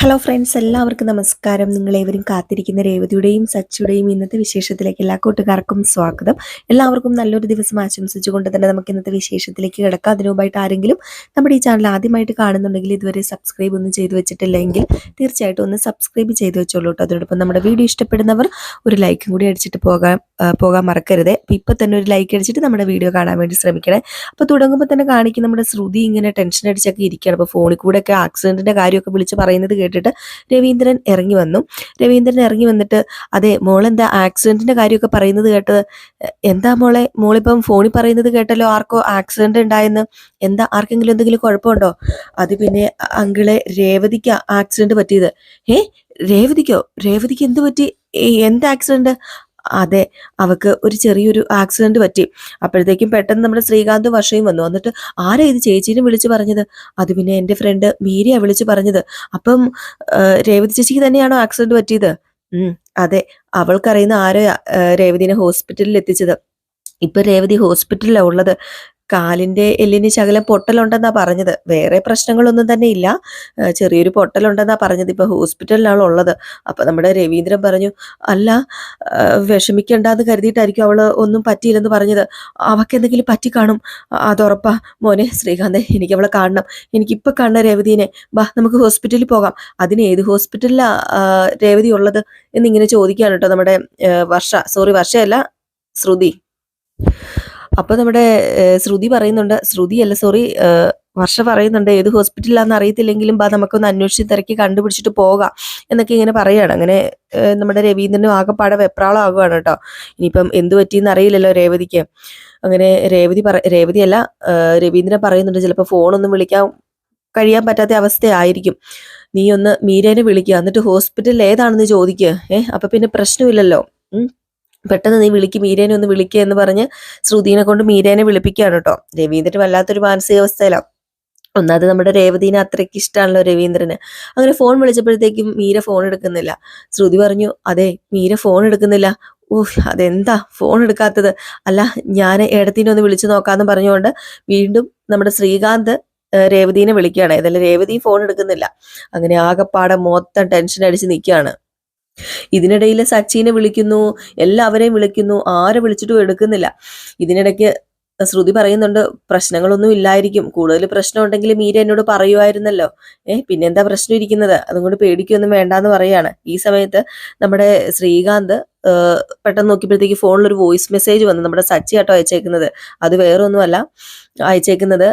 Hello friends എല്ലാവർക്കും നമസ്കാരം. നിങ്ങളേവരും കാത്തിരിക്കുന്ന രേവതിയുടെയും സച്ചിയുടെയും ഇന്നത്തെ വിശേഷത്തിലേക്ക് എല്ലാ കൂട്ടുകാർക്കും സ്വാഗതം. എല്ലാവർക്കും നല്ലൊരു ദിവസം ആശംസിച്ചുകൊണ്ട് തന്നെ നമുക്ക് ഇന്നത്തെ വിശേഷത്തിലേക്ക് കിടക്കാം. അതിനുമുമ്പായിട്ട് ആരെങ്കിലും നമ്മുടെ ഈ ചാനൽ ആദ്യമായിട്ട് കാണുന്നുണ്ടെങ്കിൽ ഇതുവരെ സബ്സ്ക്രൈബ് ഒന്നും ചെയ്തു വെച്ചിട്ടില്ലെങ്കിൽ തീർച്ചയായിട്ടും ഒന്ന് സബ്സ്ക്രൈബ് ചെയ്ത് വെച്ചോളൂ കേട്ടോ അതോടൊപ്പം നമ്മുടെ വീഡിയോ ഇഷ്ടപ്പെടുന്നവർ ഒരു ലൈക്കും കൂടി അടിച്ചിട്ട് പോകാൻ പോകാൻ മറക്കരുത്. അപ്പം ഇപ്പം തന്നെ ഒരു ലൈക്ക് അടിച്ചിട്ട് നമ്മുടെ വീഡിയോ കാണാൻ വേണ്ടി ശ്രമിക്കണേ. അപ്പോൾ തുടങ്ങുമ്പോൾ തന്നെ കാണിക്കും നമ്മുടെ ശ്രുതി ഇങ്ങനെ ടെൻഷൻ അടിച്ചൊക്കെ ഇരിക്കുകയാണ്. അപ്പോൾ ഫോണിൽ കൂടെ ഒക്കെ ആക്സിഡന്റിന്റെ കാര്യമൊക്കെ വിളിച്ച് പറയുന്നത് കേട്ടിട്ട് രവീന്ദ്രൻ ഇറങ്ങി വന്നു. രവീന്ദ്രൻ ഇറങ്ങി വന്നിട്ട് അതെ മോളെന്താ ആക്സിഡന്റിന്റെ കാര്യമൊക്കെ പറയുന്നത് കേട്ടത്? എന്താ മോളെ? മോളിപ്പം ഫോണിൽ പറയുന്നത് കേട്ടല്ലോ ആർക്കോ ആക്സിഡന്റ് ഉണ്ടായെന്ന്. എന്താ ആർക്കെങ്കിലും എന്തെങ്കിലും കുഴപ്പമുണ്ടോ? അത് പിന്നെ അങ്കിളെ രേവതിക്ക് ആക്സിഡന്റ് പറ്റിയത്. ഏ രേവതിക്കോ? രേവതിക്ക് എന്ത് പറ്റി? എന്ത് ആക്സിഡന്റ് അതെ അവക്ക് ഒരു ചെറിയൊരു ആക്സിഡന്റ് പറ്റി. അപ്പോഴത്തേക്കും പെട്ടെന്ന് നമ്മുടെ ശ്രീകാന്ത് വർഷയും വന്നു. എന്നിട്ട് ആരാ ഇത് ചേച്ചീനെ വിളിച്ചു പറഞ്ഞത്? അത് പിന്നെ എന്റെ ഫ്രണ്ട് മീരിയ വിളിച്ചു പറഞ്ഞത്. അപ്പം രേവതി ചേച്ചിക്ക് തന്നെയാണോ ആക്സിഡന്റ് പറ്റിയത്? അതെ അവൾക്കറിയുന്ന ആരോ രേവതിനെ ഹോസ്പിറ്റലിൽ എത്തിച്ചത്? ഇപ്പൊ രേവതി ഹോസ്പിറ്റലിലാണ് ഉള്ളത്. കാലിന്റെ എല്ലിന് ശകലം പൊട്ടലുണ്ടെന്നാ പറഞ്ഞത്. വേറെ പ്രശ്നങ്ങളൊന്നും തന്നെ ഇല്ല. ചെറിയൊരു പൊട്ടലുണ്ടെന്നാ പറഞ്ഞത് ഇപ്പൊ ഹോസ്പിറ്റലിലാണ് ഉള്ളത്. അപ്പൊ നമ്മുടെ രവീന്ദ്രൻ പറഞ്ഞു അല്ല വിഷമിക്കേണ്ടെന്ന് കരുതിയിട്ടായിരിക്കും അവൾ ഒന്നും പറ്റിയില്ലെന്ന് പറഞ്ഞത്. അവക്ക് എന്തെങ്കിലും പറ്റി കാണും. അതുറപ്പാ മോനെ ശ്രീകാന്ത് എനിക്ക് അവളെ കാണണം. എനിക്കിപ്പോൾ കാണണം രേവതിനെ. ബാ നമുക്ക് ഹോസ്പിറ്റലിൽ പോകാം. അതിന് ഏത് ഹോസ്പിറ്റലിലാ രേവതി ഉള്ളത് എന്നിങ്ങനെ ചോദിക്കാണ് കേട്ടോ നമ്മുടെ വർഷ. സോറി വർഷയല്ല ശ്രുതി. അപ്പൊ നമ്മുടെ ശ്രുതി പറയുന്നുണ്ട് ശ്രുതി അല്ല സോറി വർഷ പറയുന്നുണ്ട് ഏത് ഹോസ്പിറ്റലിലാന്ന് അറിയത്തില്ലെങ്കിലും ബാ നമുക്കൊന്ന് അന്വേഷിച്ച് തിരക്കി കണ്ടുപിടിച്ചിട്ട് പോകാം എന്നൊക്കെ ഇങ്ങനെ പറയുകയാണ് അങ്ങനെ നമ്മുടെ രവീന്ദ്രനും ആകെപ്പാടെ വെപ്രാളം ആകുവാണ് കേട്ടോ. ഇനിയിപ്പം എന്ത് പറ്റിയെന്ന് അറിയില്ലല്ലോ രേവതിക്ക്. അങ്ങനെ രേവതി പറ രേവതി അല്ല രവീന്ദ്രൻ പറയുന്നുണ്ട് ചിലപ്പോൾ ഫോണൊന്നും വിളിക്കാൻ കഴിയാൻ പറ്റാത്ത അവസ്ഥയായിരിക്കും. നീ ഒന്ന് മീരേനെ വിളിക്കുക എന്നിട്ട് ഹോസ്പിറ്റൽ ഏതാണെന്ന് ചോദിക്കുക ഏഹ് അപ്പൊ പിന്നെ പ്രശ്നമില്ലല്ലോ. പെട്ടെന്ന് നീ വിളിക്ക് മീരേനെ ഒന്ന് വിളിക്കുക എന്ന് പറഞ്ഞ് ശ്രുതിനെ കൊണ്ട് മീരേനെ വിളിപ്പിക്കുകയാണ് കേട്ടോ. രവീന്ദ്രൻ വല്ലാത്തൊരു മാനസികാവസ്ഥയിലാണ് ഒന്നാമത് നമ്മുടെ രേവതീനെ അത്രയ്ക്ക് ഇഷ്ടമാണല്ലോ രവീന്ദ്രന്. അങ്ങനെ ഫോൺ വിളിച്ചപ്പോഴത്തേക്കും മീര ഫോൺ എടുക്കുന്നില്ല. ശ്രുതി പറഞ്ഞു അതെ മീര ഫോൺ എടുക്കുന്നില്ല. ഓ അതെന്താ? ഫോൺ എടുക്കാത്തത്? അല്ല ഞാൻ ഏടത്തിനെ ഒന്ന് വിളിച്ചു നോക്കാന്ന് പറഞ്ഞുകൊണ്ട് വീണ്ടും നമ്മുടെ ശ്രീകാന്ത് രേവതീനെ വിളിക്കുകയാണ്. ഏതായാലും രേവതി ഫോൺ എടുക്കുന്നില്ല. അങ്ങനെ ആകെപ്പാടെ മൊത്തം ടെൻഷൻ അടിച്ച് നിൽക്കുകയാണ്. ഇതിനിടയിൽ സച്ചിനെ വിളിക്കുന്നു എല്ലാവരെയും വിളിക്കുന്നു ആരെ വിളിച്ചിട്ടും എടുക്കുന്നില്ല. ഇതിനിടയ്ക്ക് ശ്രുതി പറയുന്നുണ്ട് പ്രശ്നങ്ങളൊന്നും ഇല്ലായിരിക്കും. കൂടുതൽ പ്രശ്നം ഉണ്ടെങ്കിൽ മീര എന്നോട് പറയുമായിരുന്നല്ലോ ഏഹ് പിന്നെന്താ പ്രശ്നം ഇരിക്കുന്നത്? അതുകൊണ്ട് പേടിക്കൊന്നും വേണ്ടാന്ന് പറയാണ്. ഈ സമയത്ത് നമ്മുടെ ശ്രീകാന്ത് പെട്ടെന്ന് നോക്കിയപ്പോഴത്തേക്ക് ഫോണിൽ ഒരു വോയിസ് മെസ്സേജ് വന്നു. നമ്മുടെ സച്ചി ആട്ടോ അയച്ചേക്കുന്നത്. അത് വേറെ ഒന്നുമല്ല അയച്ചേക്കുന്നത്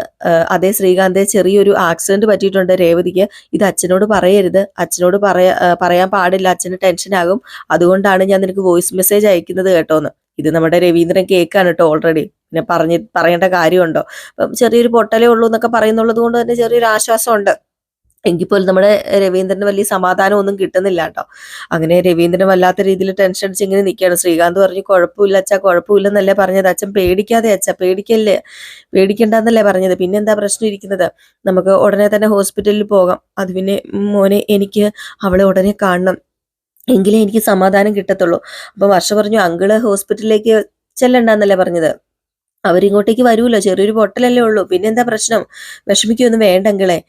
അതേ ശ്രീകാന്തെ ചെറിയൊരു ആക്സിഡന്റ് പറ്റിയിട്ടുണ്ട് രേവതിക്ക്. ഇത് അച്ഛനോട് പറയരുത്. അച്ഛനോട് പറയാ പറയാൻ പാടില്ല. അച്ഛന് ടെൻഷനാകും അതുകൊണ്ടാണ് ഞാൻ നിനക്ക് വോയിസ് മെസ്സേജ് അയക്കുന്നത് കേട്ടോന്ന്. ഇത് നമ്മുടെ രവീന്ദ്രൻ കേൾക്കാണ് കേട്ടോ ഓൾറെഡി പിന്നെ പറഞ്ഞ് പറയേണ്ട കാര്യമുണ്ടോ? ചെറിയൊരു പൊട്ടലേ ഉള്ളൂ എന്നൊക്കെ പറയുന്നുള്ളത് കൊണ്ട് തന്നെ ചെറിയൊരു ആശ്വാസമുണ്ട്. എങ്കിൽ പോലും നമ്മുടെ രവീന്ദ്രന് വലിയ സമാധാനം ഒന്നും കിട്ടുന്നില്ല കേട്ടോ. അങ്ങനെ രവീന്ദ്രൻ വല്ലാത്ത രീതിയിൽ ടെൻഷൻ അടിച്ച് ഇങ്ങനെ നിൽക്കുകയാണ് ശ്രീകാന്ത് പറഞ്ഞു കുഴപ്പമില്ല അച്ഛാ കുഴപ്പമില്ലെന്നല്ലേ പറഞ്ഞത്. അച്ഛൻ പേടിക്കാതെ അച്ഛാ പേടിക്കല്ലേ? പേടിക്കണ്ടെന്നല്ലേ പറഞ്ഞത്. പിന്നെ എന്താ പ്രശ്നം ഇരിക്കുന്നത്? നമുക്ക് ഉടനെ തന്നെ ഹോസ്പിറ്റലിൽ പോകാം. അത് പിന്നെ മോനെ എനിക്ക് അവളെ ഉടനെ കാണണം. എങ്കിലേ എനിക്ക് സമാധാനം കിട്ടത്തുള്ളൂ. അപ്പം വർഷ പറഞ്ഞു അങ്കിൾ ഹോസ്പിറ്റലിലേക്ക് ചെല്ലണ്ടെന്നല്ലേ പറഞ്ഞത്? അവരിങ്ങോട്ടേക്ക് വരുമല്ലോ ചെറിയൊരു പൊട്ടലല്ലേ ഉള്ളൂ. പിന്നെ എന്താ പ്രശ്നം? വിഷമിക്കൊന്നും വേണ്ടെങ്കിലേ.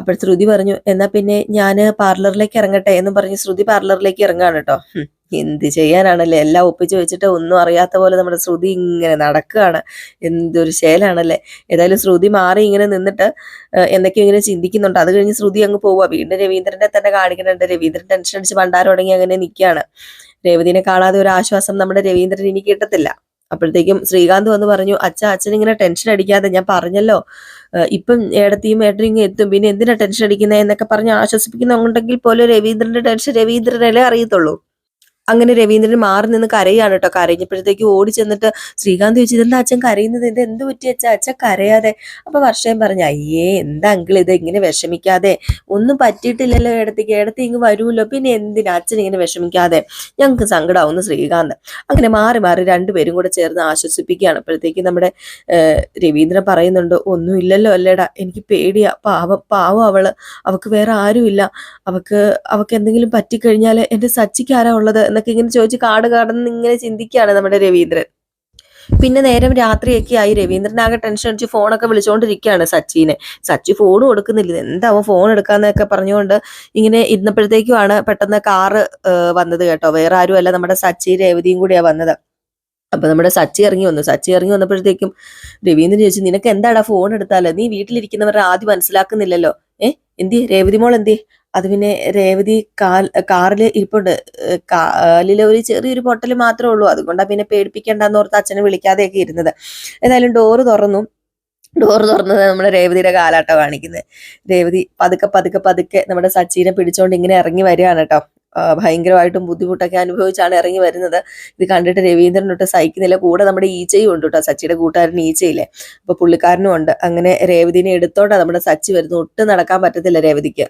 അപ്പോൾ ശ്രുതി പറഞ്ഞു എന്നാ പിന്നെ ഞാൻ പാർലറിലേക്ക് ഇറങ്ങട്ടെ എന്നും പറഞ്ഞ് ശ്രുതി പാർലറിലേക്ക് ഇറങ്ങാണ് കേട്ടോ. എന്ത് ചെയ്യാനാണല്ലേ? എല്ലാം ഒപ്പിച്ച് വെച്ചിട്ട് ഒന്നും അറിയാത്ത പോലെ നമ്മുടെ ശ്രുതി ഇങ്ങനെ നടക്കുകയാണ്. എന്തൊരു ശേലാണല്ലേ? ഏതായാലും ശ്രുതി മാറി ഇങ്ങനെ നിന്നിട്ട് എന്തൊക്കെയോ ഇങ്ങനെ ചിന്തിക്കുന്നുണ്ട്. അത് കഴിഞ്ഞ് ശ്രുതി അങ്ങ് പോവുക വീണ്ടും രവീന്ദ്രനെ തന്നെ കാണിക്കുന്നുണ്ട്. രവീന്ദ്രൻ ടെൻഷൻ അടിച്ച് പണ്ടാരം തുടങ്ങി അങ്ങനെ നിൽക്കുകയാണ്. രേവതിനെ കാണാതെ ഒരു ആശ്വാസം നമ്മുടെ രവീന്ദ്രൻ ഇനി കിട്ടത്തില്ല. അപ്പോഴത്തേക്കും ശ്രീകാന്ത് വന്ന് പറഞ്ഞു അച്ഛ അച്ഛൻ ഇങ്ങനെ ടെൻഷൻ അടിക്കാതെ ഞാൻ പറഞ്ഞല്ലോ. ഇപ്പം ഏടത്തിയും ഏട്ടനും എത്തും. പിന്നെ എന്തിനാ ടെൻഷൻ അടിക്കുന്നത് എന്നൊക്കെ പറഞ്ഞ് ആശ്വസിപ്പിക്കുന്നുണ്ടെങ്കിൽ പോലും രവീന്ദ്രന്റെ ടെൻഷൻ രവീന്ദ്രനല്ലേ അറിയത്തുള്ളൂ. അങ്ങനെ രവീന്ദ്രൻ മാറി നിന്ന് കരയാണ് കേട്ടോ. കരഞ്ഞപ്പോഴത്തേക്ക് ഓടി ചെന്നിട്ട് ശ്രീകാന്ത് ചോദിച്ചു ഇതെന്താ അച്ഛൻ കരയുന്നത്? ഇത് എന്ത് പറ്റി അച്ഛ? അച്ഛൻ കരയാതെ. അപ്പൊ വർഷയും പറഞ്ഞു അയ്യേ എന്താ അങ്കിൾ ഇത്? ഇങ്ങനെ വിഷമിക്കാതെ. ഒന്നും പറ്റിയിട്ടില്ലല്ലോ ഇടത്തേക്ക്. ഇടത്ത് ഇങ്ങ് വരുമല്ലോ പിന്നെ എന്തിനാ അച്ഛൻ ഇങ്ങനെ വിഷമിക്കാതെ? ഞങ്ങൾക്ക് സങ്കടമാവുന്നു ശ്രീകാന്ത്. അങ്ങനെ മാറി മാറി രണ്ടുപേരും കൂടെ ചേർന്ന് ആശ്വസിപ്പിക്കുകയാണ്. അപ്പോഴത്തേക്ക് നമ്മുടെ രവീന്ദ്രൻ പറയുന്നുണ്ട് ഒന്നുമില്ലല്ലോ അല്ലേടാ. എനിക്ക് പേടിയാ. പാവം പാവം അവൾ. അവക്ക് വേറെ ആരുമില്ല. അവക്ക് അവക്ക് എന്തെങ്കിലും പറ്റിക്കഴിഞ്ഞാൽ എന്റെ സച്ചിക്ക് ആരാ ഉള്ളത്? എന്നൊക്കെ ഇങ്ങനെ ചോദിച്ച് കാട് കാടെന്ന് ഇങ്ങനെ ചിന്തിക്കുകയാണ് നമ്മുടെ രവീന്ദ്രൻ. പിന്നെ നേരം രാത്രിയൊക്കെ ആയി. രവീന്ദ്രനാകെ ടെൻഷൻ അടിച്ച് ഫോണൊക്കെ വിളിച്ചുകൊണ്ടിരിക്കുകയാണ് സച്ചിനെ. സച്ചി ഫോൺ കൊടുക്കുന്നില്ല. എന്താ അവൻ ഫോൺ എടുക്കാന്നൊക്കെ പറഞ്ഞുകൊണ്ട് ഇങ്ങനെ ഇരുന്നപ്പോഴത്തേക്കുമാണ് പെട്ടെന്ന് കാറ് വന്നത് കേട്ടോ. വേറെ ആരുമല്ല. നമ്മുടെ സച്ചി രേവതിയും കൂടിയാ വന്നത്. അപ്പൊ നമ്മുടെ സച്ചി ഇറങ്ങി വന്നു. സച്ചി ഇറങ്ങി വന്നപ്പോഴത്തേക്കും രവീന്ദ്രൻ ചോദിച്ചു നിനക്ക് എന്താടാ ഫോൺ എടുത്താലോ? നീ വീട്ടിലിരിക്കുന്നവരുടെ ആദ്യം മനസ്സിലാക്കുന്നില്ലല്ലോ. ഏഹ് എന്തി രേവതി മോൾ എന്തി അത് പിന്നെ രേവതി കാൽ കാറിൽ ഇരിപ്പുണ്ട്. കാലിൽ ഒരു ചെറിയൊരു പൊട്ടൽ മാത്രമേ ഉള്ളൂ. അതുകൊണ്ടാണ് പിന്നെ പേടിപ്പിക്കേണ്ടെന്ന് ഓർത്ത് അച്ഛനെ വിളിക്കാതെയൊക്കെ ഇരുന്നത്. ഏതായാലും ഡോറ് തുറന്നു. ഡോറ് തുറന്നത് നമ്മുടെ രേവതിയുടെ കാലാട്ടോ കാണിക്കുന്നത് രേവതി പതുക്കെ പതുക്കെ പതുക്കെ നമ്മുടെ സച്ചിനെ പിടിച്ചോണ്ട് ഇങ്ങനെ ഇറങ്ങി വരികയാണ് കേട്ടോ. ഭയങ്കരമായിട്ടും ബുദ്ധിമുട്ടൊക്കെ അനുഭവിച്ചാണ് ഇറങ്ങി വരുന്നത്. ഇത് കണ്ടിട്ട് രവീന്ദ്രൻ ഒട്ട് സഹിക്കുന്നില്ല. കൂടെ നമ്മുടെ ഈച്ചയും ഉണ്ട് കേട്ടോ. സച്ചിയുടെ കൂട്ടുകാരൻ ഈച്ചയില്ലേ? അപ്പൊ പുള്ളിക്കാരനും ഉണ്ട്. അങ്ങനെ രേവതിനെ എടുത്തോണ്ടാ നമ്മുടെ സച്ചി വരുന്നു ഒട്ടും നടക്കാൻ പറ്റത്തില്ല രേവതിക്ക്.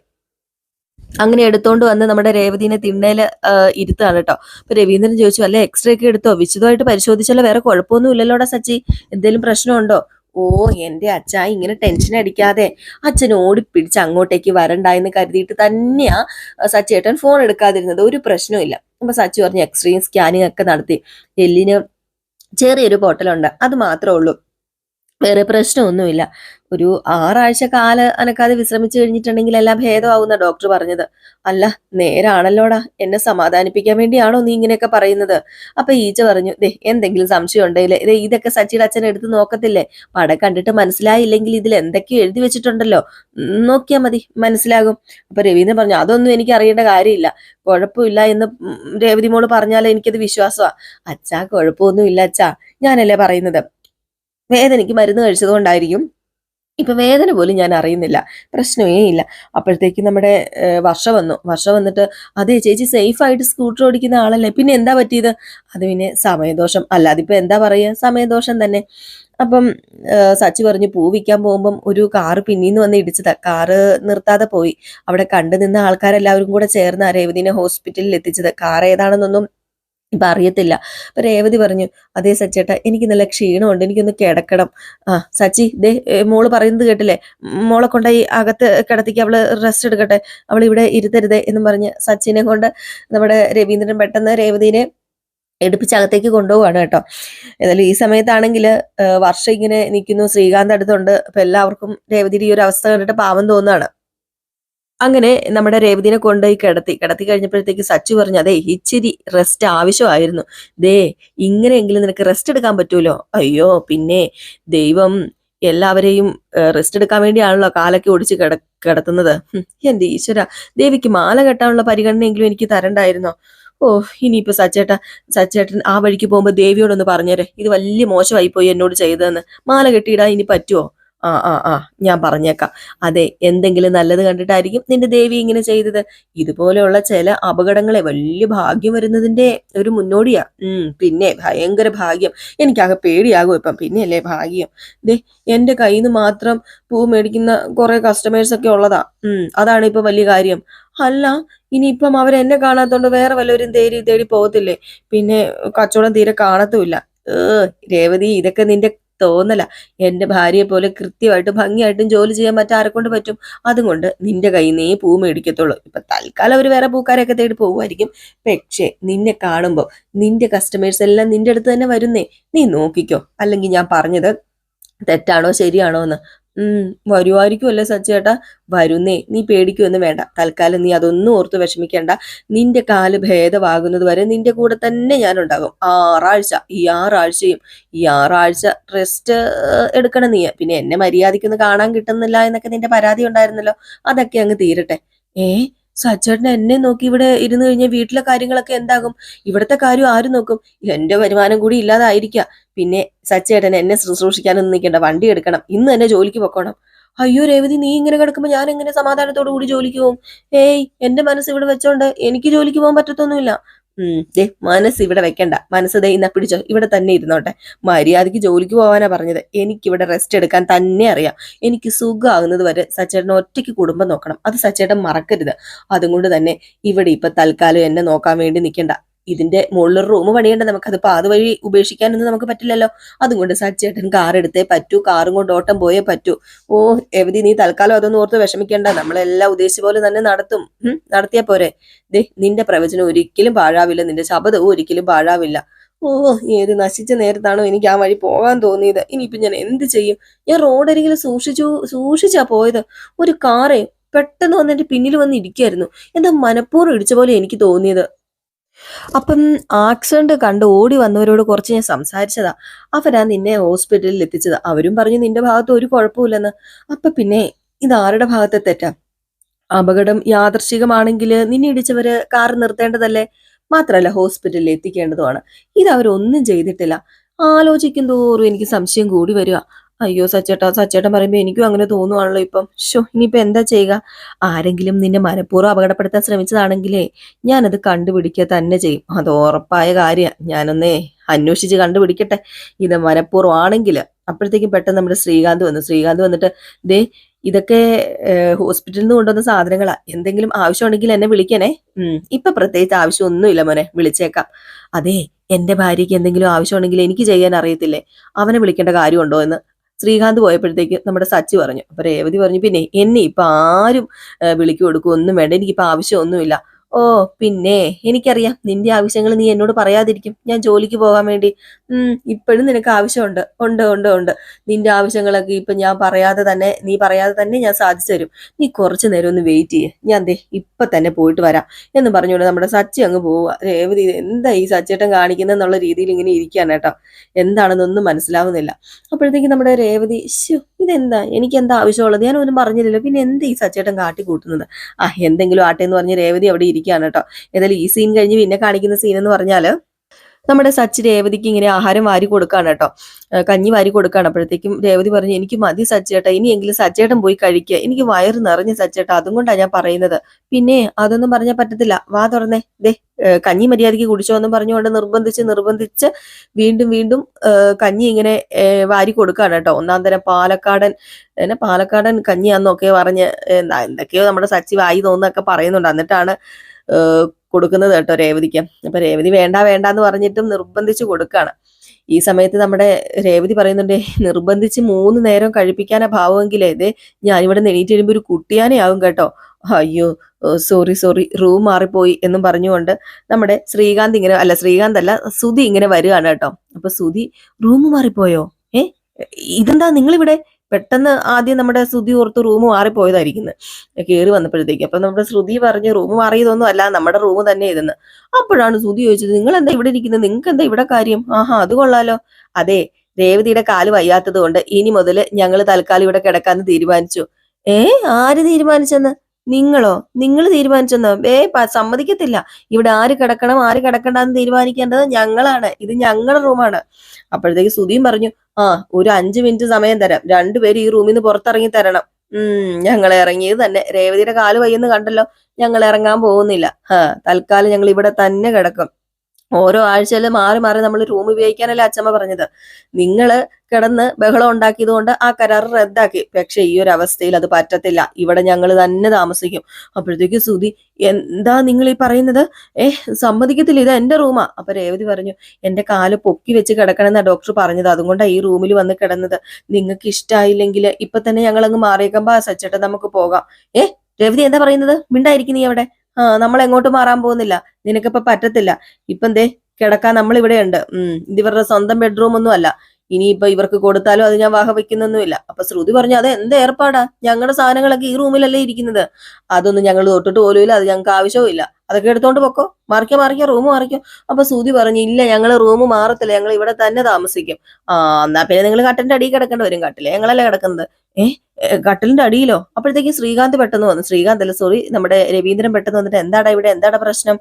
അങ്ങനെ എടുത്തോണ്ട് വന്ന് നമ്മുടെ രേവതിനെ തിണ്ണയിൽ ആ, ഇരുത്താണ് കേട്ടോ. അപ്പൊ രവീന്ദ്രൻ ചോദിച്ചു അല്ലെ എക്സ്റേ ഒക്കെ എടുത്തോ? വിശദമായിട്ട് പരിശോധിച്ചല്ലോ വേറെ കുഴപ്പമൊന്നും ഇല്ലല്ലോടാ സച്ചി? എന്തേലും പ്രശ്നമുണ്ടോ? ഓ എന്റെ അച്ഛ ഇങ്ങനെ ടെൻഷൻ അടിക്കാതെ. അച്ഛൻ ഓടിപ്പിടിച്ച് അങ്ങോട്ടേക്ക് വരണ്ട എന്ന് കരുതിയിട്ട് തന്നെയാ സച്ചി ഏട്ടൻ ഫോൺ എടുക്കാതിരുന്നത്. ഒരു പ്രശ്നവും അപ്പൊ സച്ചി പറഞ്ഞു എക്സ്റേയും സ്കാനിങ് ഒക്കെ നടത്തി. എല്ലിന് ചെറിയൊരു പൊട്ടലുണ്ട്. അത് മാത്രമേ ഉള്ളൂ. വേറെ പ്രശ്നമൊന്നുമില്ല. ഒരു ആറാഴ്ച കാല അനക്കാതെ വിശ്രമിച്ചു കഴിഞ്ഞിട്ടുണ്ടെങ്കിൽ എല്ലാം ഭേദമാവുന്ന ഡോക്ടർ പറഞ്ഞത്. അല്ല നേരാണല്ലോടാ. എന്നെ സമാധാനിപ്പിക്കാൻ വേണ്ടിയാണോ നീ ഇങ്ങനെയൊക്കെ പറയുന്നത്? അപ്പൊ ഈച്ച പറഞ്ഞു ദേ എന്തെങ്കിലും സംശയം ഉണ്ടെങ്കിൽ ദേ ഇതൊക്കെ സച്ചിയുടെ അച്ഛൻ എടുത്ത് നോക്കത്തില്ലേ? പടം കണ്ടിട്ട് മനസ്സിലായില്ലെങ്കിൽ ഇതിൽ എന്തൊക്കെയോ എഴുതി വെച്ചിട്ടുണ്ടല്ലോ? നോക്കിയാൽ നോക്കിയാ മതി മനസ്സിലാകും. അപ്പൊ രവീന്ദ്രൻ പറഞ്ഞു അതൊന്നും എനിക്ക് അറിയേണ്ട കാര്യമില്ല. കുഴപ്പമില്ല എന്ന് രേവതി മോൾ പറഞ്ഞാൽ എനിക്കത് വിശ്വാസമാ. അച്ഛാ കുഴപ്പമൊന്നും ഇല്ല അച്ഛാ. ഞാനല്ലേ പറയുന്നത്. വേദനയ്ക്ക് മരുന്ന് കഴിച്ചതുകൊണ്ടായിരിക്കും. ഇപ്പൊ വേദന പോലും ഞാൻ അറിയുന്നില്ല. പ്രശ്നമേ ഇല്ല. അപ്പോഴത്തേക്ക് നമ്മുടെ വർഷം വന്നു. വർഷ വന്നിട്ട് അതെ ചേച്ചി സേഫ് ആയിട്ട് സ്കൂട്ടർ ഓടിക്കുന്ന ആളല്ലേ. പിന്നെ എന്താ പറ്റിയത്? അത് പിന്നെ സമയദോഷം. അല്ല ഇപ്പൊ എന്താ പറയുക സമയദോഷം തന്നെ. അപ്പം സച്ചി പറഞ്ഞു പൂ വിൽക്കാൻ പോകുമ്പം ഒരു കാറ് പിന്നീന്ന് വന്ന് ഇടിച്ചതാ കാറ് നിർത്താതെ പോയി. അവിടെ കണ്ടു നിന്ന ആൾക്കാരെല്ലാവരും കൂടെ ചേർന്ന് രേവതിനെ ഹോസ്പിറ്റലിൽ എത്തിച്ചത്. കാർ ഏതാണെന്നൊന്നും ഇപ്പൊ അറിയത്തില്ല. അപ്പം രേവതി പറഞ്ഞു അതേ സച്ചേട്ടാ എനിക്ക് നല്ല ക്ഷീണമുണ്ട് എനിക്കൊന്ന് കിടക്കണം. ആ സച്ചി ദേ മോൾ പറയുന്നത് കേട്ടില്ലേ? മോളെ കൊണ്ടായി അകത്ത് കിടത്തിക്ക് അവൾ റെസ്റ്റ് എടുക്കട്ടെ. അവൾ ഇവിടെ ഇരുത്തരുതേ എന്നും പറഞ്ഞ് സച്ചിനെ കൊണ്ട് നമ്മുടെ രവീന്ദ്രൻ പെട്ടെന്ന് രേവതിനെ എടുപ്പിച്ച് അകത്തേക്ക് കൊണ്ടുപോവാണ് കേട്ടോ. എന്നാലും ഈ സമയത്താണെങ്കിൽ വർഷം ഇങ്ങനെ നിൽക്കുന്നു ശ്രീകാന്ത് അടുത്തുണ്ട്. അപ്പം എല്ലാവർക്കും രേവതിയുടെ ഈ ഒരു അവസ്ഥ കണ്ടിട്ട് പാവം തോന്നുകയാണ് അങ്ങനെ നമ്മുടെ രേവതിനെ കൊണ്ടുപോയി കിടത്തി കിടത്തി കഴിഞ്ഞപ്പോഴത്തേക്ക് സച്ചു പറഞ്ഞു അതെ ഇച്ചിരി റെസ്റ്റ് ആവശ്യമായിരുന്നു. ദേ ഇങ്ങനെയെങ്കിലും നിനക്ക് റെസ്റ്റ് എടുക്കാൻ പറ്റൂലോ? അയ്യോ പിന്നെ ദൈവം എല്ലാവരെയും റെസ്റ്റ് എടുക്കാൻ വേണ്ടിയാണല്ലോ കാലൊക്കെ ഒടിച്ച് കിട കിടത്തുന്നത്. എന്റെ ഈശ്വര ദേവിക്ക് മാല കെട്ടാനുള്ള പരിഗണനയെങ്കിലും എനിക്ക് തരണ്ടായിരുന്നോ? ഓ ഇനിയിപ്പോ സച്ചേട്ട സച്ചേട്ടൻ ആ വഴിക്ക് പോകുമ്പോ ദേവിയോടൊന്ന് പറഞ്ഞേരെ. ഇത് വലിയ മോശമായി പോയി എന്നോട് ചെയ്തതെന്ന്. മാല കെട്ടിയിടാൻ ഇനി പറ്റുമോ ആ ആ ആ ഞാൻ പറഞ്ഞേക്കാം. അതെ എന്തെങ്കിലും നല്ലത് കണ്ടിട്ടായിരിക്കും നിന്റെ ദേവി ഇങ്ങനെ ചെയ്തത്. ഇതുപോലെയുള്ള ചില അപകടങ്ങളെ വലിയ ഭാഗ്യം വരുന്നതിന്റെ ഒരു മുന്നോടിയാ. ഉം പിന്നെ ഭയങ്കര ഭാഗ്യം. എനിക്കാകെ പേടിയാകും ഇപ്പം. പിന്നെയല്ലേ ഭാഗ്യം? ദേ എന്റെ കയ്യിൽ നിന്ന് മാത്രം പൂ മേടിക്കുന്ന കുറെ കസ്റ്റമേഴ്സ് ഒക്കെ ഉള്ളതാ. ഉം അതാണ് ഇപ്പൊ വലിയ കാര്യം. അല്ല ഇനിയിപ്പം അവരെന്നെ കാണാത്തോണ്ട് വേറെ വല്ലവരും തേടി തേടി പോകത്തില്ലേ? പിന്നെ കച്ചവടം തീരെ കാണത്തുമില്ല. ഏ രേവതി ഇതൊക്കെ നിന്റെ തോന്നല. എന്റെ ഭാര്യയെ പോലെ കൃത്യമായിട്ടും ഭംഗിയായിട്ടും ജോലി ചെയ്യാൻ മറ്റാരെ കൊണ്ട് പറ്റും? അതുകൊണ്ട് നിന്റെ കയ്യിൽ നീ പൂ മേടിക്കത്തുള്ളൂ. ഇപ്പൊ തൽക്കാലം അവർ വേറെ പൂക്കാരെയൊക്കെ തേടി പോകുമായിരിക്കും. പക്ഷേ നിന്നെ കാണുമ്പോൾ നിന്റെ കസ്റ്റമേഴ്സ് എല്ലാം നിന്റെ അടുത്ത് തന്നെ വരുന്നേ. നീ നോക്കിക്കോ. അല്ലെങ്കിൽ ഞാൻ പറഞ്ഞത് തെറ്റാണോ ശരിയാണോ എന്ന്. ഉം വരുമായിരിക്കും അല്ലേ സച്ചേട്ടാ വരുന്നേ നീ പേടിക്കൊന്നും വേണ്ട. തൽക്കാലം നീ അതൊന്നും ഓർത്ത് വിഷമിക്കേണ്ട. നിന്റെ കാൽ ഭേദമാകുന്നത് വരെ നിന്റെ കൂടെ തന്നെ ഞാൻ ഉണ്ടാകും ആറാഴ്ച ഈ ആറാഴ്ചയും ഈ ആറാഴ്ച റെസ്റ്റ് എടുക്കണം നീ. പിന്നെ എന്നെ മര്യാദയ്ക്കൊന്ന് കാണാൻ കിട്ടുന്നില്ല എന്നൊക്കെ നിന്റെ പരാതി ഉണ്ടായിരുന്നല്ലോ. അതൊക്കെ അങ്ങ് തീരട്ടെ. ഏ സച്ചേട്ടൻ എന്നെ നോക്കി ഇവിടെ ഇരുന്ന് കഴിഞ്ഞാൽ വീട്ടിലെ കാര്യങ്ങളൊക്കെ എന്താകും? ഇവിടുത്തെ കാര്യം ആര് നോക്കും? എന്റെ വരുമാനം കൂടി ഇല്ലാതായിരിക്കാം. പിന്നെ സച്ചേട്ടൻ എന്നെ ശുശ്രൂഷിക്കാനൊന്നും നിൽക്കണ്ട. വണ്ടി എടുക്കണം. ഇന്ന് തന്നെ ജോലിക്ക് പൊക്കോണം. അയ്യോ രേവതി നീ ഇങ്ങനെ കിടക്കുമ്പോൾ ഞാൻ എങ്ങനെ സമാധാനത്തോടു കൂടി ജോലിക്ക് പോകും ഏയ് എന്റെ മനസ്സ് ഇവിടെ വെച്ചോണ്ട് എനിക്ക് ജോലിക്ക് പോകാൻ പറ്റത്തൊന്നുമില്ല. ദേ മനസ്സ് ഇവിടെ വെക്കണ്ട. മനസ്സ് ദേ പിടിച്ചോ. ഇവിടെ തന്നെ ഇരുന്നോട്ടെ. മര്യാദയ്ക്ക് ജോലിക്ക് പോകാനാ പറഞ്ഞത്. എനിക്ക് ഇവിടെ റെസ്റ്റ് എടുക്കാൻ തന്നെ അറിയാം. എനിക്ക് സുഖമാകുന്നത് വരെ സച്ചേട്ടൻ ഒറ്റയ്ക്ക് കുടുംബം നോക്കണം. അത് സച്ചേട്ടൻ മറക്കരുത്. അതുകൊണ്ട് തന്നെ ഇവിടെ ഇപ്പൊ തൽക്കാലം എന്നെ നോക്കാൻ വേണ്ടി നിൽക്കണ്ട ഇതിന്റെ മുകളിലൊരു റൂം നമുക്ക് നമുക്കത് പാത് വഴി ഉപേക്ഷിക്കാനൊന്നും നമുക്ക് പറ്റില്ലല്ലോ. അതുകൊണ്ട് സച്ചേട്ടൻ കാർ എടുത്തേ പറ്റൂ. കാറും കൊണ്ട് ഓട്ടം പോയേ പറ്റൂ. ഓ എവതി നീ തൽക്കാലം അതൊന്നും ഓർത്ത് വിഷമിക്കേണ്ട. നമ്മളെല്ലാം ഉദ്ദേശിച്ച പോലെ തന്നെ നടത്തും. നടത്തിയാ പോരെ. നിന്റെ പ്രവചനം ഒരിക്കലും പാഴാവില്ല. നിന്റെ ശബ്ദവും ഒരിക്കലും പാഴാവില്ല. ഓ ഏത് നശിച്ച നേരത്താണോ എനിക്ക് ആ വഴി പോകാൻ തോന്നിയത്. ഇനിയിപ്പോ ഞാൻ എന്ത് ചെയ്യും? ഞാൻ റോഡരികിൽ സൂക്ഷിച്ചു സൂക്ഷിച്ചാ പോയത്. ഒരു കാറേ പെട്ടെന്ന് വന്ന് എന്റെ പിന്നിൽ വന്ന് ഇരിക്കായിരുന്നു. എന്താ മനഃപൂർവം ഇടിച്ച പോലെ എനിക്ക് തോന്നിയത്. അപ്പം ആക്സിഡന്റ് കണ്ട് ഓടി വന്നവരോട് കുറച്ച് ഞാൻ സംസാരിച്ചതാ. അവരാ നിന്നെ ഹോസ്പിറ്റലിൽ എത്തിച്ചത്. അവരും പറഞ്ഞു നിന്റെ ഭാഗത്ത് ഒരു കുഴപ്പമില്ലെന്ന്. അപ്പൊ പിന്നെ ഇത് ആരുടെ ഭാഗത്തെ തെറ്റാ? അപകടം യാദർശികമാണെങ്കിൽ നിന്നെ ഇടിച്ചവര് കാർ നിർത്തേണ്ടതല്ലേ? മാത്രല്ല ഹോസ്പിറ്റലിൽ എത്തിക്കേണ്ടതുമാണ്. ഇത് അവരൊന്നും ചെയ്തിട്ടില്ല. ആലോചിക്കും തോറും എനിക്ക് സംശയം കൂടി വരിക അയ്യോ സച്ചേട്ടാ സച്ചേട്ടൻ പറയുമ്പോ എനിക്കും അങ്ങനെ തോന്നുവാണല്ലോ ഇപ്പം. ഷോ ഇനിയിപ്പൊ എന്താ ചെയ്യുക? ആരെങ്കിലും നിന്നെ മനഃപൂർവം അപകടപ്പെടുത്താൻ ശ്രമിച്ചതാണെങ്കിലേ ഞാനത് കണ്ടുപിടിക്കുക തന്നെ ചെയ്യും. അത് ഉറപ്പായ കാര്യ. ഞാനൊന്നേ അന്വേഷിച്ച് കണ്ടുപിടിക്കട്ടെ. ഇത് മനഃപൂർവമാണെങ്കിൽ അപ്പോഴത്തേക്കും പെട്ടെന്ന് നമ്മുടെ ശ്രീകാന്ത് വന്നു. ശ്രീകാന്ത് വന്നിട്ട് ദേ ഇതൊക്കെ ഹോസ്പിറ്റലിൽ നിന്ന് കൊണ്ടുവന്ന സാധനങ്ങളാ. എന്തെങ്കിലും ആവശ്യമുണ്ടെങ്കിൽ എന്നെ വിളിക്കണേ. ഇപ്പൊ പ്രത്യേകിച്ച് ആവശ്യമൊന്നുമില്ല മോനെ. വിളിച്ചേക്കാം. അതെ എന്റെ ഭാര്യയ്ക്ക് എന്തെങ്കിലും ആവശ്യമുണ്ടെങ്കിൽ എനിക്ക് ചെയ്യാൻ അറിയത്തില്ലേ? അവനെ വിളിക്കേണ്ട കാര്യമുണ്ടോ എന്ന്? ശ്രീകാന്ത് പോയപ്പോഴത്തേക്ക് നമ്മുടെ സച്ചി പറഞ്ഞു. അപ്പൊ രേവതി പറഞ്ഞു പിന്നെ എന്നെ ഇപ്പൊ ആരും വിളിക്കു കൊടുക്കും ഒന്നും വേണ്ട. എനിക്കിപ്പോ ആവശ്യമൊന്നുമില്ല. ഓ പിന്നെ എനിക്കറിയാം നിന്റെ ആവശ്യങ്ങൾ നീ എന്നോട് പറയാതിരിക്കും. ഞാൻ ജോലിക്ക് പോകാൻ വേണ്ടി. ഉം ഇപ്പോഴും നിനക്ക് ആവശ്യമുണ്ട്. ഉണ്ട് ഉണ്ട് ഉണ്ട്. നിന്റെ ആവശ്യങ്ങളൊക്കെ ഇപ്പൊ ഞാൻ പറയാതെ തന്നെ നീ പറയാതെ തന്നെ ഞാൻ സാധിച്ചു തരും. നീ കുറച്ചു നേരം ഒന്ന് വെയിറ്റ് ചെയ്യേ. ഞാൻ ദേ ഇപ്പൊ തന്നെ പോയിട്ട് വരാം എന്ന് പറഞ്ഞുകൊണ്ട് നമ്മുടെ സച്ചി അങ്ങ് പോവുക രേവതി എന്താ ഈ സച്ചേട്ടൻ കാണിക്കുന്നെന്നുള്ള രീതിയിൽ ഇങ്ങനെ ഇരിക്കുകയാണ് കേട്ടോ. എന്താണെന്നൊന്നും മനസ്സിലാവുന്നില്ല. അപ്പോഴത്തേക്ക് നമ്മുടെ രേവതി ഇതെന്താ? എനിക്ക് എന്താ ആവശ്യമുള്ളത്? ഞാൻ ഒന്നും പറഞ്ഞില്ലല്ലോ. പിന്നെ എന്താ ഈ സച്ചേട്ടൻ കാട്ടിക്കൂട്ടുന്നത്? ആ എന്തെങ്കിലും ആട്ടെ എന്ന് പറഞ്ഞ് രേവതി അവിടെ ഇരിക്കുകയാണ് കേട്ടോ ഏതായാലും ഈ സീൻ കഴിഞ്ഞ് പിന്നെ കാണിക്കുന്ന സീൻ എന്ന് പറഞ്ഞാൽ നമ്മുടെ സച്ച് രേവതിക്ക് ഇങ്ങനെ ആഹാരം വാരി കൊടുക്കാണ് കേട്ടോ കഞ്ഞി വാരി കൊടുക്കാണ്. അപ്പോഴത്തേക്കും രേവതി പറഞ്ഞു എനിക്ക് മതി സച്ചേട്ട ഇനിയെങ്കിലും സച്ചേട്ടൻ പോയി കഴിക്കുക എനിക്ക് വയറ് നിറഞ്ഞ് സച്ചേട്ട അതും കൊണ്ടാണ് ഞാൻ പറയുന്നത്. പിന്നെ അതൊന്നും പറഞ്ഞാൽ പറ്റത്തില്ല. വാ തുറന്നേ. ദേ കഞ്ഞി മര്യാദയ്ക്ക് കുടിച്ചോ എന്നും പറഞ്ഞുകൊണ്ട് നിർബന്ധിച്ച് നിർബന്ധിച്ച് വീണ്ടും വീണ്ടും കഞ്ഞി ഇങ്ങനെ വാരി കൊടുക്കാണ് കേട്ടോ ഒന്നാം തരം പാലക്കാടൻ പിന്നെ പാലക്കാടൻ കഞ്ഞിയാന്നൊക്കെ പറഞ്ഞ് എന്താ എന്തൊക്കെയോ നമ്മുടെ സച്ചി വായി തോന്നൊക്കെ പറയുന്നുണ്ട്. എന്നിട്ടാണ് കൊടുക്കുന്നത് കേട്ടോ രേവതിക്ക്. അപ്പൊ രേവതി വേണ്ട വേണ്ട എന്ന് പറഞ്ഞിട്ടും നിർബന്ധിച്ച് കൊടുക്കാണ്. ഈ സമയത്ത് നമ്മുടെ രേവതി പറയുന്നുണ്ട് നിർബന്ധിച്ച് മൂന്ന് നേരം കഴിപ്പിക്കാനാ ഭാവമെങ്കിലേ ഞാൻ ഞാനിവിടെ എണീറ്റ് വരുമ്പോ ഒരു കുട്ടിയാനെയാവും കേട്ടോ. അയ്യോ സോറി സോറി റൂം മാറിപ്പോയി എന്നും പറഞ്ഞുകൊണ്ട് നമ്മുടെ ശ്രീകാന്ത് ഇങ്ങനെ അല്ല ശ്രീകാന്ത് അല്ല സുധി ഇങ്ങനെ വരികയാണ് കേട്ടോ. അപ്പൊ സുധി റൂം മാറിപ്പോയോ? ഏ ഇതെന്താ നിങ്ങളിവിടെ പെട്ടെന്ന് ആദ്യം നമ്മുടെ ശ്രുതി ഓർത്ത് റൂം മാറിപ്പോയതായിരിക്കുന്നത് കയറി വന്നപ്പോഴത്തേക്ക്. അപ്പൊ നമ്മുടെ ശ്രുതി പറഞ്ഞ് റൂം മാറിയതൊന്നും അല്ല നമ്മുടെ റൂം തന്നെ ഇതെന്ന്. അപ്പോഴാണ് ശ്രുതി ചോദിച്ചത് നിങ്ങൾ എന്താ ഇവിടെ ഇരിക്കുന്നത് നിങ്ങൾക്ക് എന്താ ഇവിടെ കാര്യം? ആഹാ അത് കൊള്ളാലോ. അതെ രേവതിയുടെ കാൽ വയ്യാത്തത് കൊണ്ട് ഇനി മുതൽ ഞങ്ങൾ തൽക്കാലം ഇവിടെ കിടക്കാന്ന് തീരുമാനിച്ചു. ഏ ആര് തീരുമാനിച്ചെന്ന്? നിങ്ങളോ? നിങ്ങൾ തീരുമാനിച്ചെന്നോ? ഏ സമ്മതിക്കത്തില്ല. ഇവിടെ ആര് കിടക്കണം ആര് കിടക്കണ്ടെന്ന് തീരുമാനിക്കേണ്ടത് ഞങ്ങളാണ്. ഇത് ഞങ്ങളുടെ റൂമാണ് അപ്പോഴത്തേക്ക് സുധിയും പറഞ്ഞു ആ ഒരു അഞ്ചു മിനിറ്റ് സമയം തരാം. രണ്ടുപേരും ഈ റൂമിൽ നിന്ന് പുറത്തിറങ്ങി തരണം. ഉം ഞങ്ങൾ ഇറങ്ങിയത് തന്നെ. രേവതിയുടെ കാൽ വയ്യെന്ന് കണ്ടല്ലോ. ഞങ്ങൾ ഇറങ്ങാൻ പോകുന്നില്ല. ഹാ തൽക്കാലം ഞങ്ങൾ ഇവിടെ തന്നെ കിടക്കും. ഓരോ ആഴ്ചയിൽ മാറി മാറി നമ്മൾ റൂം ഉപയോഗിക്കാനല്ലേ അച്ഛമ്മ പറഞ്ഞത്. നിങ്ങൾ കിടന്ന് ബഹളം ഉണ്ടാക്കിയത് കൊണ്ട് ആ കരാർ റദ്ദാക്കി. പക്ഷെ ഈ ഒരു അവസ്ഥയിൽ അത് പറ്റത്തില്ല. ഇവിടെ ഞങ്ങൾ തന്നെ താമസിക്കും. അപ്പോഴത്തേക്ക് സുധി എന്താ നിങ്ങൾ ഈ പറയുന്നത്? ഏ സമ്മതിക്കത്തില്ല. ഇത് എന്റെ റൂമാ അപ്പൊ രേവതി പറഞ്ഞു എന്റെ കാൽ പൊക്കി വെച്ച് കിടക്കണമെന്നാ ഡോക്ടർ പറഞ്ഞത്. അതുകൊണ്ടാണ് ഈ റൂമിൽ വന്ന് കിടന്നത്. നിങ്ങൾക്ക് ഇഷ്ടമായില്ലെങ്കിൽ ഇപ്പൊ തന്നെ ഞങ്ങൾ അങ്ങ് മാറിയേക്കുമ്പോ സച്ചേട്ടൻ നമുക്ക് പോകാം. ഏ രേവതി എന്താ പറയുന്നത്? മിണ്ടായിരിക്കും നീ അവിടെ? നമ്മൾ എങ്ങോട്ട് മാറാൻ പോകുന്നില്ല. നിനക്കിപ്പോ പറ്റത്തില്ല. ഇപ്പം ദേ കിടക്കാൻ നമ്മൾ ഇവിടെ ഉണ്ട് ഉം ഇത് ഇവരുടെ സ്വന്തം ബെഡ്റൂം ഒന്നും അല്ല ഇനിയിപ്പൊ ഇവർക്ക് കൊടുത്താലും അത് ഞാൻ വാഹ വെക്കുന്നൊന്നുമില്ല അപ്പൊ ശ്രുതി പറഞ്ഞു അത് എന്ത് ഏർപ്പാടാ? ഞങ്ങളുടെ സാധനങ്ങളൊക്കെ ഈ റൂമിലല്ലേ ഇരിക്കുന്നത്? അതൊന്നും ഞങ്ങൾ തൊട്ടിട്ട് പോലും ഇല്ല അത് ഞങ്ങൾക്ക് ആവശ്യവും ഇല്ല. അതൊക്കെ എടുത്തോണ്ട് പൊക്കോ. മറിക്കോ മറിക്കോ റൂം മറിക്കോ. അപ്പൊ സൂതി പറഞ്ഞു ഇല്ല ഞങ്ങൾ റൂം മാറത്തില്ല. ഞങ്ങൾ ഇവിടെ തന്നെ താമസിക്കും. ആ എന്നാ പിന്നെ നിങ്ങൾ കട്ടലിന്റെ അടിയിൽ കിടക്കേണ്ടി വരും. കട്ടിൽ ഞങ്ങളല്ലേ കിടക്കുന്നത്? ഏഹ് കട്ടിലിന്റെ അടിയിലോ? അപ്പോഴത്തേക്ക് ശ്രീകാന്ത് പെട്ടെന്ന് വന്നു. ശ്രീകാന്ത് അല്ല സോറി നമ്മുടെ രവീന്ദ്രൻ പെട്ടെന്ന് വന്നിട്ട് എന്താടാ ഇവിടെ? എന്താടാ പ്രശ്നം?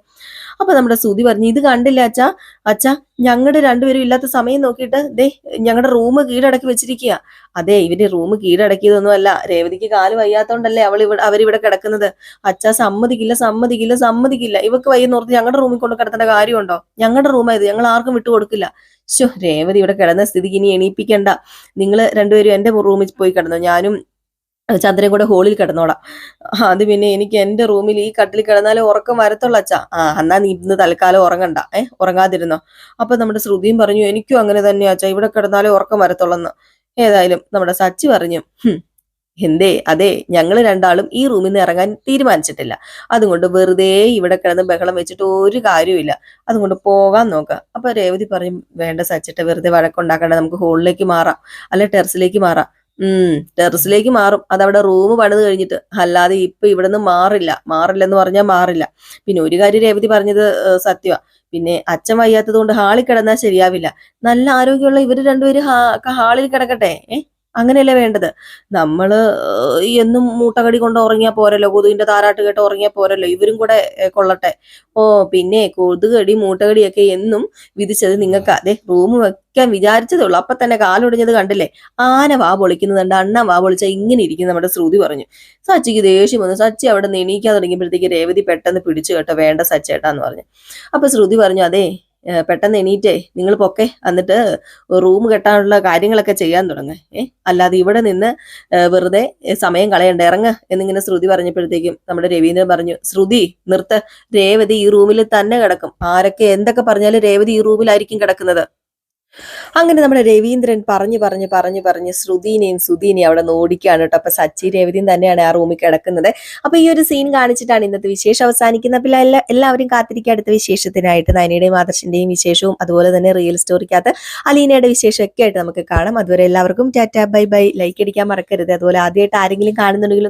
അപ്പൊ നമ്മുടെ സുതി പറഞ്ഞു ഇത് കണ്ടില്ല അച്ഛാ അച്ഛാ ഞങ്ങളുടെ രണ്ടുപേരും ഇല്ലാത്ത സമയം നോക്കിയിട്ട് ദേ ഞങ്ങളുടെ റൂം കീഴടക്കി വെച്ചിരിക്കുക അതെ ഇവർ റൂം കീഴടക്കിയതൊന്നും അല്ല രേവതിക്ക് കാൽ വയ്യാത്തോണ്ടല്ലേ അവൾ ഇവിടെ അവരിവിടെ കിടക്കുന്നത്. അച്ഛാ സമ്മതിക്കില്ല സമ്മതിക്കില്ല സമ്മതിക്കില്ല. ഇവക്ക് വയ്യെന്നോർത്ത് ഞങ്ങളുടെ റൂമിൽ കൊണ്ട് കിടത്തേണ്ട കാര്യമുണ്ടോ? ഞങ്ങളുടെ റൂമായത് ഞങ്ങൾ ആർക്കും വിട്ടുകൊടുക്കില്ല ശോ രേവതി ഇവിടെ കിടന്ന സ്ഥിതിക്ക് ഇനി എണീപ്പിക്കണ്ട. നിങ്ങൾ രണ്ടുപേരും എന്റെ റൂമിൽ പോയി കിടന്നു. ഞാനും ചന്ദ്രൻ കൂടെ ഹോളിൽ കിടന്നോളാം. ആ, അത് പിന്നെ എനിക്ക് എന്റെ റൂമിൽ ഈ കട്ടിൽ കിടന്നാലേ ഉറക്കം വരത്തുള്ള അച്ഛാ. ആ എന്നാ നീ ഇന്ന് തൽക്കാലം ഉറങ്ങണ്ട. ഏ ഉറങ്ങാതിരുന്നോ? അപ്പൊ നമ്മുടെ ശ്രുതിയും പറഞ്ഞു എനിക്കും അങ്ങനെ തന്നെയാ അച്ഛാ. ഇവിടെ കിടന്നാലേ ഉറക്കം വരത്തുള്ളെന്ന്. ഏതായാലും നമ്മുടെ സച്ചി പറഞ്ഞു എന്തേ അതെ ഞങ്ങൾ രണ്ടാളും ഈ റൂമിൽ നിന്ന് ഇറങ്ങാൻ തീരുമാനിച്ചിട്ടില്ല. അതുകൊണ്ട് വെറുതെ ഇവിടെ കിടന്ന് ബഹളം വെച്ചിട്ട് ഒരു കാര്യമില്ല അതുകൊണ്ട് പോകാൻ നോക്കാം. അപ്പൊ രേവതി പറയും വേണ്ട സച്ചിട്ട് വെറുതെ വഴക്കുണ്ടാക്കണ്ട. നമുക്ക് ഹോളിലേക്ക് മാറാം. അല്ലെ ടെറസിലേക്ക് മാറാം. ഉം ടെറസിലേക്ക് മാറും. അതവിടെ റൂം പണിത് കഴിഞ്ഞിട്ട് അല്ലാതെ ഇപ്പൊ ഇവിടെ നിന്ന് മാറില്ല. മാറില്ലെന്ന് പറഞ്ഞാൽ മാറില്ല. പിന്നെ ഒരു കാര്യം രേവതി പറഞ്ഞത് സത്യ പിന്നെ അച്ഛൻ വയ്യാത്തത് കൊണ്ട് ഹാളിൽ കിടന്നാൽ ശരിയാവില്ല. നല്ല ആരോഗ്യമുള്ള ഇവർ രണ്ടുപേരും ഹാളിൽ കിടക്കട്ടെ ഏ? അങ്ങനെയല്ലേ വേണ്ടത്? നമ്മൾ എന്നും മൂട്ടകടി കൊണ്ട് ഉറങ്ങിയാ പോരല്ലോ കൊതുകിന്റെ താരാട്ട് കേട്ട് ഉറങ്ങിയാ പോരല്ലോ ഇവരും കൂടെ കൊള്ളട്ടെ. ഓ പിന്നെ കൊതുകടി മൂട്ടകടിയൊക്കെ എന്നും വിധിച്ചത് നിങ്ങൾക്ക് അതെ റൂം വെക്കാൻ വിചാരിച്ചതേ ഉള്ളൂ അപ്പൊ തന്നെ കാലൊടിഞ്ഞത് കണ്ടില്ലേ? ആന വാ പൊളിക്കുന്നത് കണ്ട് അണ്ണ വാ പൊളിച്ച ഇങ്ങനെ ഇരിക്കും നമ്മുടെ ശ്രുതി പറഞ്ഞു. സച്ചിക്ക് ദേഷ്യം വന്നു. സച്ചി അവിടെ നിന്ന് എണീക്കാൻ തുടങ്ങിയപ്പോഴത്തേക്ക് രേവതി പെട്ടെന്ന് പിടിച്ചു കേട്ടോ വേണ്ട സച്ചേട്ടാന്ന് പറഞ്ഞു. അപ്പൊ ശ്രുതി പറഞ്ഞു അതെ പെട്ടെന്ന് എണീറ്റേ നിങ്ങൾ പൊക്കെ എന്നിട്ട് റൂം കെട്ടാനുള്ള കാര്യങ്ങളൊക്കെ ചെയ്യാൻ തുടങ്ങുക ഏ അല്ലാതെ ഇവിടെ നിന്ന് വെറുതെ സമയം കളയണ്ട. ഇറങ്ങ് എന്നിങ്ങനെ ശ്രുതി പറഞ്ഞപ്പോഴത്തേക്കും നമ്മുടെ രവീന്ദ്രൻ പറഞ്ഞു ശ്രുതി നിർത്ത്. രേവതി ഈ റൂമിൽ തന്നെ കിടക്കും. ആരൊക്കെ എന്തൊക്കെ പറഞ്ഞാലും രേവതി ഈ റൂമിലായിരിക്കും കിടക്കുന്നത്. അങ്ങനെ നമ്മുടെ രവീന്ദ്രൻ പറഞ്ഞു പറഞ്ഞു പറഞ്ഞു പറഞ്ഞ് ശ്രുതിനെയും സുധീനെയും അവിടെ നിന്ന് ഓടിക്കുകയാണ് കേട്ടോ. അപ്പൊ സച്ചി രവീന്ദ്രൻ തന്നെയാണ് ആ റൂമിൽ കിടക്കുന്നത്. അപ്പൊ ഈ ഒരു സീൻ കാണിച്ചിട്ടാണ് ഇന്നത്തെ വിശേഷം അവസാനിക്കുന്നത്. അപ്പോൾ എല്ലാ എല്ലാവരും കാത്തിരിക്കുക. അടുത്ത വിശേഷത്തിനായിട്ട് നയനയുടെയും ആദർശിന്റെയും വിശേഷവും അതുപോലെ തന്നെ റിയൽ സ്റ്റോറിക്കകത്ത് അലീനയുടെ വിശേഷം ഒക്കെ ആയിട്ട് നമുക്ക് കാണാം. അതുവരെ എല്ലാവർക്കും ടാറ്റ ബൈ ബൈ. ലൈക്ക് അടിക്കാൻ മറക്കരുത്. അതുപോലെ ആദ്യമായിട്ട് ആരെങ്കിലും കാണുന്നുണ്ടെങ്കിൽ